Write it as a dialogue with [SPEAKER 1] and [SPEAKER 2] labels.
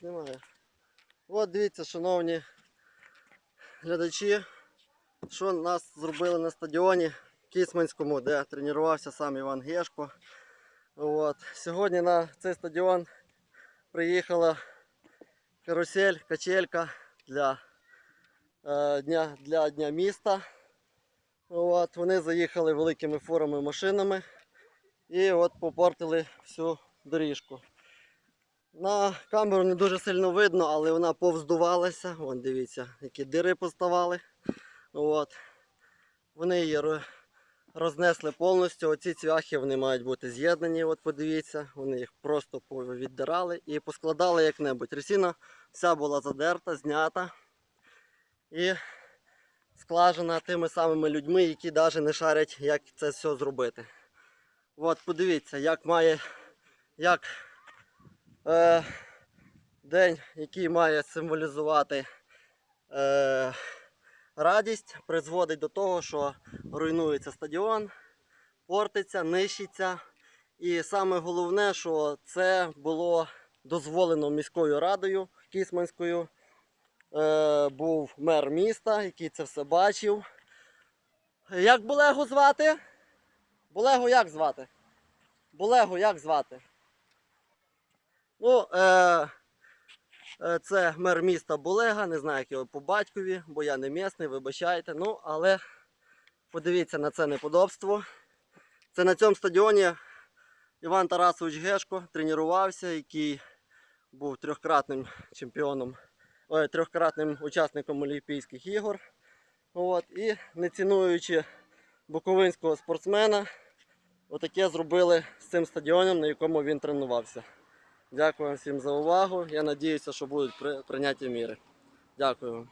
[SPEAKER 1] Знімаю. От дивіться, шановні глядачі, що нас зробили на стадіоні Кісманському, де тренувався сам Іван Гешко. От. Сьогодні на цей стадіон приїхала карусель, качелька для, е, дня, для Дня міста. От. Вони заїхали великими фурами машинами і от попортили всю доріжку. На камеру не дуже сильно видно, але вона повздувалася. Вон дивіться, які дири поставали. От. Вони її рознесли повністю. Оці цвяхи вони мають бути з'єднані. От подивіться, вони їх просто віддирали і поскладали як-небудь. Ресіна вся була задерта, знята і складена тими самими людьми, які навіть не шарять, як це все зробити. От подивіться, як має. як е, день, який має символізувати е, радість, призводить до того, що руйнується стадіон, портиться, нищиться. І саме головне, що це було дозволено міською радою Кісманською. Е, був мер міста, який це все бачив. Як Булегу звати? Булегу як звати? Булегу як звати? Ну, е, е, це мер міста Булега, не знаю, як його по батькові, бо я не місний, вибачайте. Ну, але подивіться на це неподобство. Це на цьому стадіоні Іван Тарасович Гешко тренувався, який був трьохкратним чемпіоном, ой, трьохкратним учасником Олімпійських ігор. От, і не цінуючи буковинського спортсмена, отаке зробили з цим стадіоном, на якому він тренувався. Дякую всім за увагу. Я надіюся, що будуть при- прийняті міри. Дякую.